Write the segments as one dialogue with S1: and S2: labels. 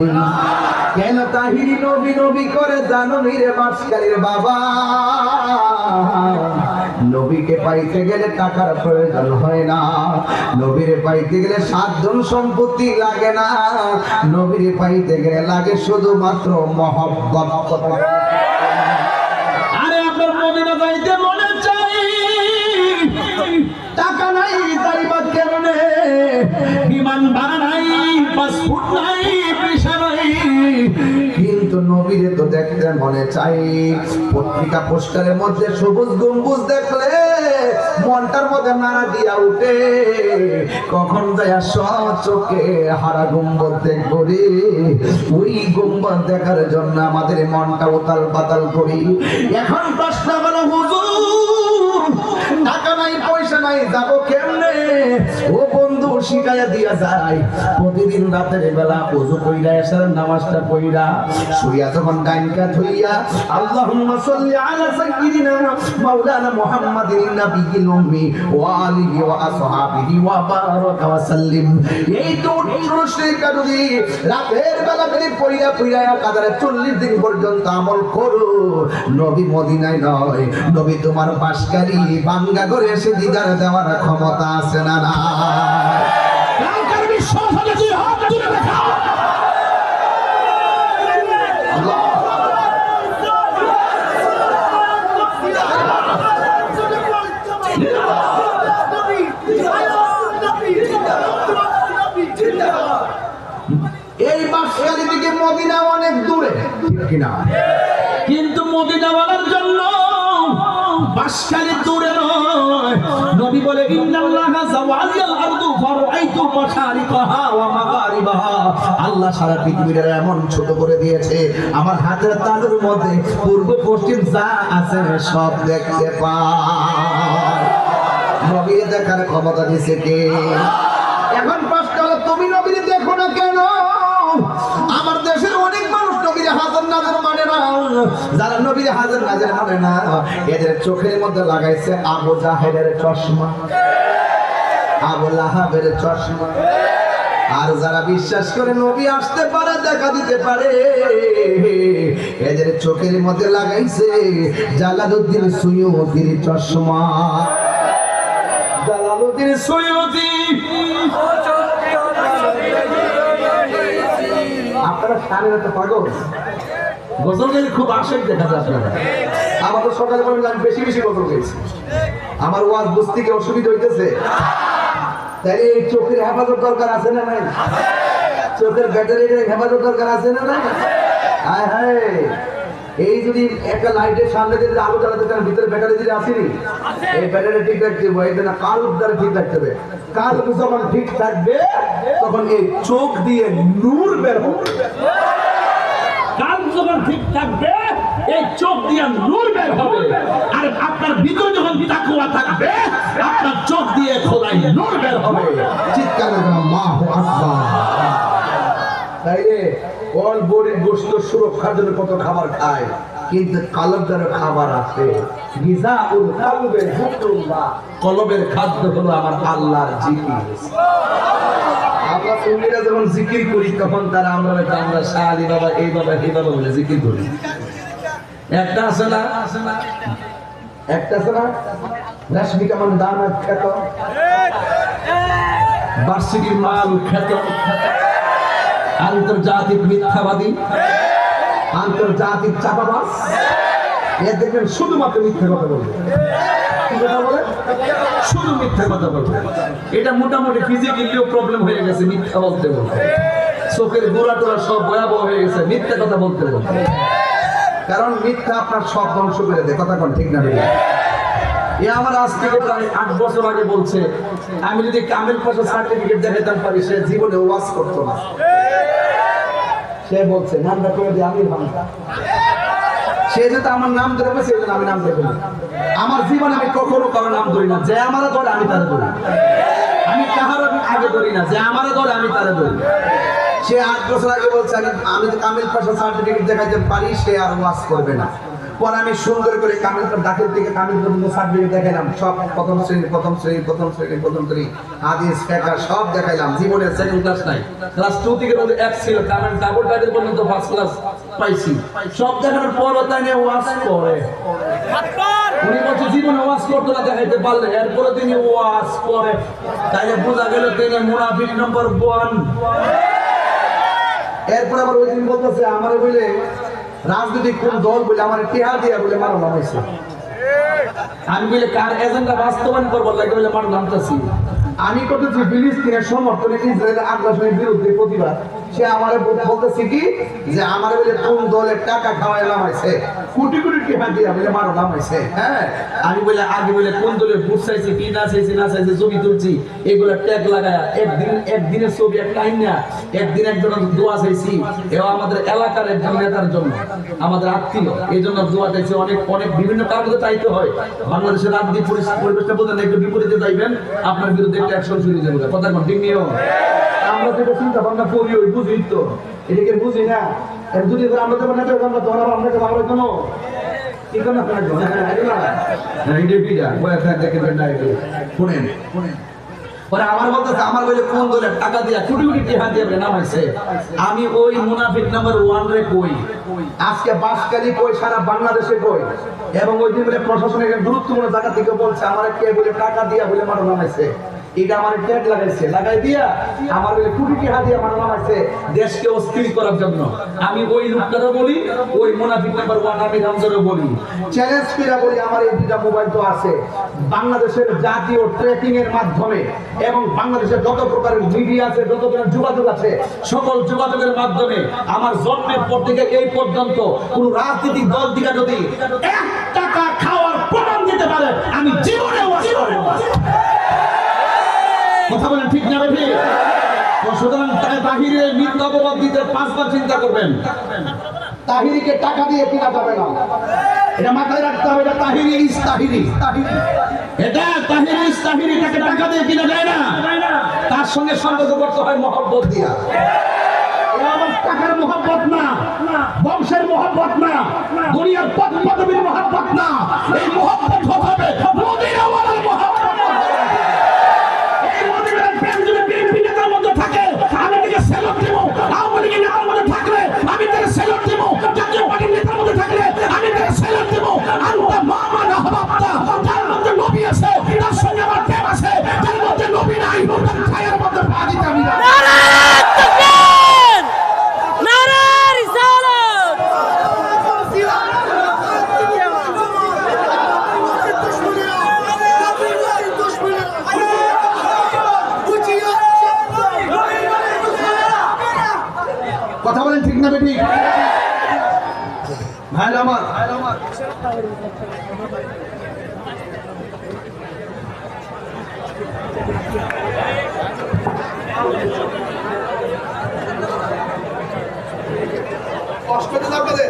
S1: কেন তাহিরি নবী নবী করে জানো রে মাসকালের বাবা? নবীকে পাইতে গেলে টাকার প্রয়োজন হয় না। নবীরে পাইতে গেলে সাতজন সম্পত্তি লাগে না। নবীরে পাইতে গেলে লাগে শুধুমাত্র মহব্বত।
S2: মনে চাই।
S1: পত্রিকা পোস্টারের মধ্যে সবুজ গম্বুজ দেখলে মনটার মধ্যে নাড়া দিয়া উঠে। কখন যায় সব চোখে হারা গম্বুজ দেখব রে। ওই গম্বুজ দেখার জন্য আমাদের মনটা উতাল পাতাল করি। এখন প্রশ্ন হলো, হুজুর, টাকা নাই, পয়সা নাই, যাব কেমনে? ও শিখাইয়া দিয়া যায়। প্রতিদিন রাতের বেলা ওযু কইরা এসার নামাজটা পড়িরা শুইয়া যখন ডাইনকা ধইয়া আল্লাহুম্মা সাল্লি আলা মাওলানা মুহাম্মাদিন উম্মি ওয়া আলিহি ওয়া আসহাবিহি ওয়া বারাকা ওয়া সাল্লিম। এই তো যদি রাতের বেলা করে পড়িয়া পড়িয়া কাদারে 40 দিন পর্যন্ত আমল করো, নবী মদিনায় নয়। নবী তোমার পাশকারী, বাঙ্গা করে এসে দিদার দেওয়ার ক্ষমতা আছে না না এই বাসকালী থেকে মদিনা অনেক দূরে কিনা?
S2: কিন্তু মদিনা বলার জন্য বাসখালী দূরে বলে
S1: আল্লাহ সারা পৃথিবীটা এমন ছোট করে দিয়েছে, আমার হাতের তালুর মধ্যে পূর্ব, পশ্চিম যা আছে সব দেখতে নবীর দেখার ক্ষমতা দিছে কে? মানে মানে এদের চোখের মধ্যে লাগাইছে আবু জাহেদের চশমা। আবু লাহাবের চশমা। আর যারা বিশ্বাস করে নবী আসতে পারে, দেখা দিতে পারে। এদের চোখের মধ্যে লাগাইছে জালালউদ্দিন সুয়ুতির চশমা। জালালউদ্দিন
S2: সৈয়দি
S1: আপনারা সামনে তো পাগল।
S2: গজলের খুব আশেক দেখা যায় আপনারা।
S1: আমার তো সকালে বলেন আমি বেশি বেশি আমার ওয়াজ বুঝতে কি অসুবিধা হইতেছে? তাই এই চোখের হেফাজত দরকার আছে না নাই? চোখের ব্যাটারির হেফাজত দরকার আছে না নাই? হায় হায়। এই যদি একটা লাইটের সামনে যদি আলো জ্বালাতে চান ভিতরে ব্যাটারি যদি আসেনি এই ব্যাটারি ঠিক রাখতে হবে এই জন্য কাল দ্বারা ঠিক রাখতে হবে? কাল যখন ঠিক থাকবে তখন এই চোখ দিয়ে নূর বের হবে।
S2: কান যখন ঠিক থাকবে এই চোখ দিয়ে নূর বের হবে। আর আপনার ভিতরে যখন তাকুয়া থাকবে আপনার চোখ দিয়ে খোদাই নূর বের হবে।
S1: চিৎকার করে আল্লাহু আকবার। তাই রে অল বডির গোশত সুরক্ষার জন্য কত খাবার খায়, কিন্তু কালব খাবার আছে। কলবের খাদ্য হলো আমার আল্লাহর জিকির। আমরা যখন জিকির করি, তখন তারা আমরা আমরা শাহ বাবা, এই বাবা এই বলে জিকির করি। একটা আছে না? একটা আছে না? রশ্মিকা মন্দানা খ্যাত
S2: বার্ষিকীর মাল খ্যাত আন্তর্জাতিক মিথ্যাবাদী।
S1: আন্তর্জাতিক চাপাবাস এর দেখবেন শুধুমাত্র মিথ্যে কথা বলবে।
S2: শুধু মিথ্যা কথা বলবে। এটা মোটামুটি ফিজিক্যালিও প্রবলেম হয়ে গেছে, মিথ্যা বলতে বলতে। চোখের গোড়া টোড়া সব ভয়াবহ হয়ে গেছে, মিথ্যা কথা বলতে বলতে।
S1: কারণ মিথ্যা আপনার সব ধ্বংস করে দেয়, কথা কোন ঠিক না?
S2: আমার আমি
S1: জীবনে আমি কখনো কারও নাম ধরি না, যে আমার ধরে, আমি তারা ধরি।
S2: আমি কাহার আগে ধরি না, যে আমার ধরে, আমি তারা ধরি।
S1: সে আট বছর আগে বলছে, আমি আমি কামিল পাশা সার্টিফিকেট দেখাইতে পারি, সে আর ওয়াজ করবে না।
S3: পরে আমি সুন্দর করে কামিল দাখিল থেকে কামিল পর্যন্ত সার্টিফিকেট দেখাইলাম। সব প্রথম শ্রেণি প্রথম শ্রেণি প্রথম শ্রেণি প্রথম শ্রেণি হাদিস সব দেখাইলাম। জীবনে
S1: সেকেন্ড ক্লাস নাই। ক্লাস টু থেকে এক ছিল। কারণ ডাবল টাইটেল পর্যন্ত ফার্স্ট ক্লাস পাইছি। সব দেখানোর পর তাই নিয়ে ওয়াজ করে। উনি বলছে না, দেখাইতে পারলে এরপরে তিনি ওয়াজ করে। তাইলে বোঝা গেল তিনি মুনাফিক নম্বর ওয়ান
S3: এরপর আবার ওই দিন বলতেছে, আমার বলে রাজনৈতিক কোন দল বলে আমার টেহা দিয়া বলে মারা নামাইছে।
S1: আমি বলে, কার এজেন্ডা বাস্তবায়ন করব লাগে বলে আমার নামতেছি?
S3: আমি করতেছি ফিলিস্তিনের সমর্থনে ইসরায়েলের আগ্রাসনের বিরুদ্ধে প্রতিবাদ। সে আমার বলতেছে কি? যে আমার বলে কোন দলের টাকা খাওয়াই নামাইছে কোটি কোটি টাকা দিয়া বলে মারো নামাইছে হ্যাঁ?
S1: আমি বলে আগে বলে কোন দলে ভোট চাইছি, কি না চাইছি না চাইছি, ছবি তুলছি। এগুলো ট্যাগ লাগায়া একদিন একদিনের ছবি একটা আইনা একদিন একজন দোয়া চাইছি। এও আমাদের এলাকার একজন নেতার জন্য, আমাদের আত্মীয়। এই জন্য দোয়া চাইছে অনেক অনেক বিভিন্ন কারণে চাইতে হয়। বাংলাদেশের রাজনীতি পরিবেশটা বোঝেন একটু বিপরীতে যাইবেন। আপনার বিরুদ্ধে অ্যাকশন শুরু হয়ে যাবে। কথা ঠিক
S3: আমরা চিন্তা ভাবনা করি ওই বুঝি তো। এটাকে বুঝি না? যদি আমরা আমরা আমরা আমরা কোনো? হয়।
S1: হ্যাঁ, আমার বলতেছে আমার বলে কোন টাকা দিয়া কোটি কোটি দিয়ে নামাইছে আমি ওই মুনাফিক নাম্বার ওয়ান রে কই?
S3: আজকে বাসকালি কই সারা বাংলাদেশে কই? এবং ওই দিন বলে প্রশাসনের গুরুত্বপূর্ণ জায়গা থেকে বলছে আমার কে বলে টাকা দিয়া বলে মারা নামাইছে এটা আমার ট্যাগ লাগাইছে, লাগাই দিয়া আমার নামাইছে
S1: দেশকে অস্থির করার জন্য। আমি ওই লোকটারও বলি, ওই নাম্বার ওয়ান আমি বলি।
S3: চ্যালেঞ্জ বলি, আমার এই দুটা মোবাইল তো আছে। বাংলাদেশের জাতীয় ট্রেকিং এর মাধ্যমে এবং বাংলাদেশের যত প্রকারের মিডিয়া আছে, যত প্রকারের যোগাযোগ আছে,
S1: সকল যোগাযোগের মাধ্যমে আমার জন্মের পর থেকে এই পর্যন্ত কোন রাজনৈতিক দল থেকে যদি এক টাকা খাওয়ার প্রমাণ দিতে পারে, আমি জীবনে ঠিক না ঠিক সুতরাং তাই বাহিরে মিথ্যা অপবাদ দিতে পাঁচবার চিন্তা করবেন।
S3: তাহিরিকে টাকা দিয়ে কিনা যাবে না। এটা মাথায় রাখতে হবে, এটা তাহিরি ইস তাহিরি তাহিরি।
S1: এটা তাহিরি তাহিরি, তাকে টাকা দিয়ে কিনা যায় না। তার সঙ্গে সম্পর্ক করতে হয় মহব্বত দিয়া। টাকার মহব্বত না, বংশের মহব্বত না, দুনিয়ার পদ পদবীর মহব্বত না। এই মহব্বত হবে।
S3: ভাই আমার কষ্ট দিতে আপনাদের?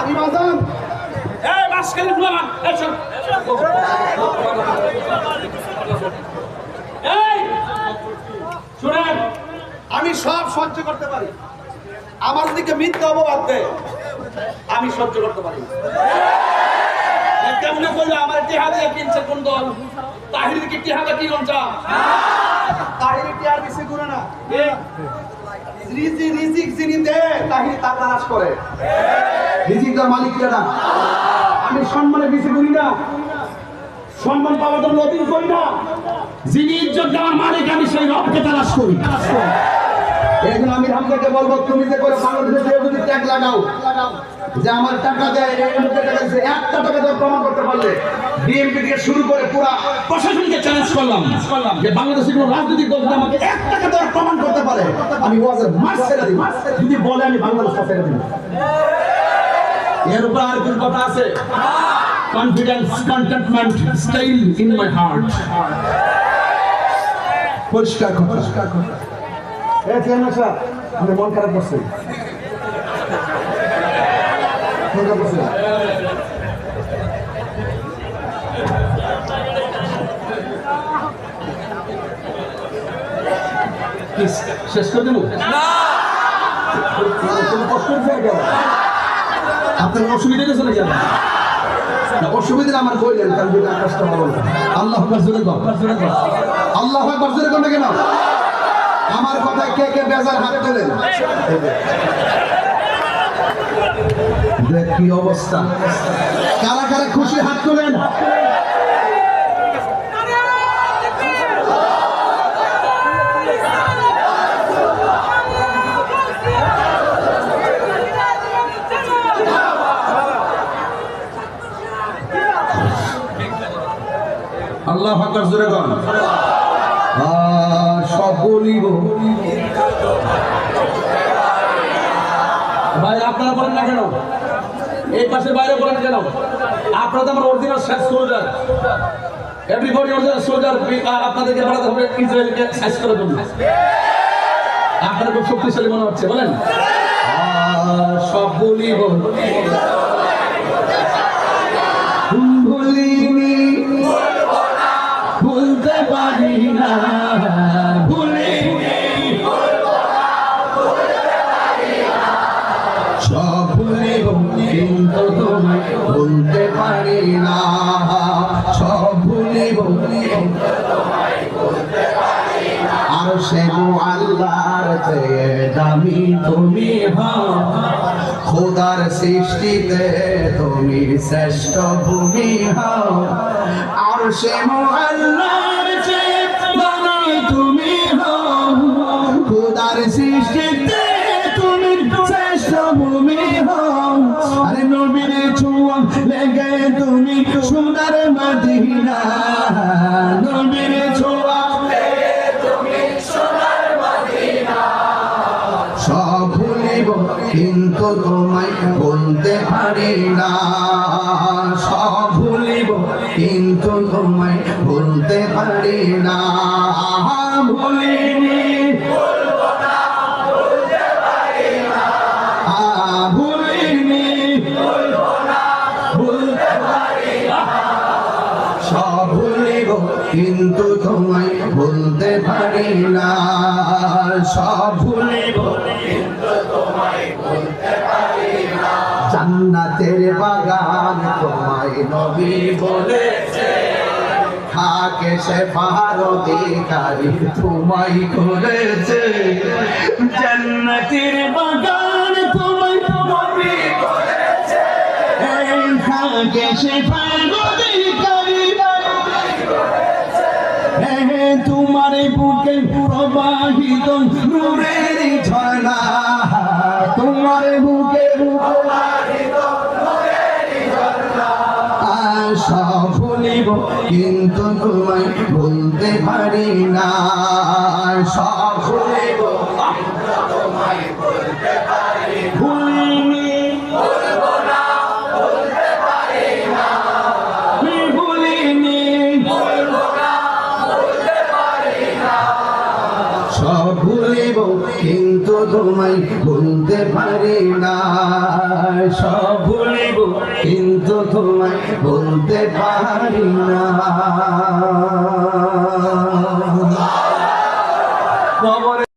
S3: আমি বাজান।
S1: এই বাসকালি ফুলামান এই শোন এই শুনেন।
S4: আমি সব সহ্য করতে পারি। আমার দিকে মিথ্যা অপবাদ দেয়। আমি সহ্য করতে পারি
S1: কেমনে করলে আমার টিহা কিনছে কোন দল? তাহির কি টিহা দিয়ে কিনুন চা
S4: কি আর বেশি করে না? রিজি রিজিক যিনি দেয়
S3: তাহিরি তা তালাশ করে। মালিক কে না। আমি সম্মানে বেশি করি না।
S1: সম্মান পাওয়ার জন্য অধীন করি না। যিনি ইজ্জত দেওয়ার মালিক আমি সেই রবকে তালাশ করি।
S3: আমি বলব, তুমি যে করে বাংলাদেশে যে যদি ট্যাগ লাগাও, যে আমার টাকা দেয় একটা টাকা প্রমাণ করতে পারলে বিএনপি থেকে শুরু করে পুরা
S1: প্রশাসনকে চ্যালেঞ্জ করলাম যে বাংলাদেশের কোন রাজনৈতিক দল আমাকে
S3: এক টাকা দেওয়ার প্রমাণ করতে পারে, আমি ওয়াজের মাস ছেড়ে দিব। যদি বলে আমি বাংলাদেশটা ছেড়ে
S1: এর উপর আর কথা আছে? Confidence contentment style in my heart
S3: পরিষ্কার কথা। এ চেয়ারম্যান সাহেব আমি মন খারাপ মন খারাপ
S1: শেষ করে দেবো?
S2: আপনার অসুবিধা গেছে নাকি?
S1: না, অসুবিধা আমার কইলেন কারণ আকাশটা ভালো না।
S2: আল্লাহ জোরে কর
S1: আল্লাহ একবার জোরে করবে কেন? আমার কথা কে কে বেজার হাত তোলেন কি অবস্থা। কারা কারা খুশি হাত তোলেন?
S2: আল্লাহ আকবার জোরে কর
S1: আর সব বলিব
S2: ভাই আপনারা বলেন না কেন? এই পাশে বাইরে বলেন কেন? আপনারা তো আমার original soldier everybody original soldier আপনাদেরকে বাড়াতে হবে ইসরায়েলকে সাইজ করার জন্য। আপনারা খুব শক্তিশালী মনে হচ্ছে, বলেন।
S1: সব বলিব ভুলিনি
S2: ভুলতে
S1: তুমি খোদার সৃষ্টিতে তুমি শ্রেষ্ঠ ভূমি আর সে আল্লাহর তুমি খোদার সৃষ্টিতে বলতে পারি না। সব ভুলিব কিন্তু তোমায় বলতে পারি না। ভুলিনি। আহ, ভুলিনি ভুলতে পারি না। সব ভুলিব কিন্তু তোমায় ভুলিব জান্নাতের বাগান তোমায় নবী বলেছে। থাকে সে পারদিকারী তোমায় করেছে জান্নাতের বাগান তোমায় বলেছে। থাকে সে পারদিকারী হে তোমার বুকে প্রবাহিত নূরের কিন্তু তোমায় বলতে পারি না। সব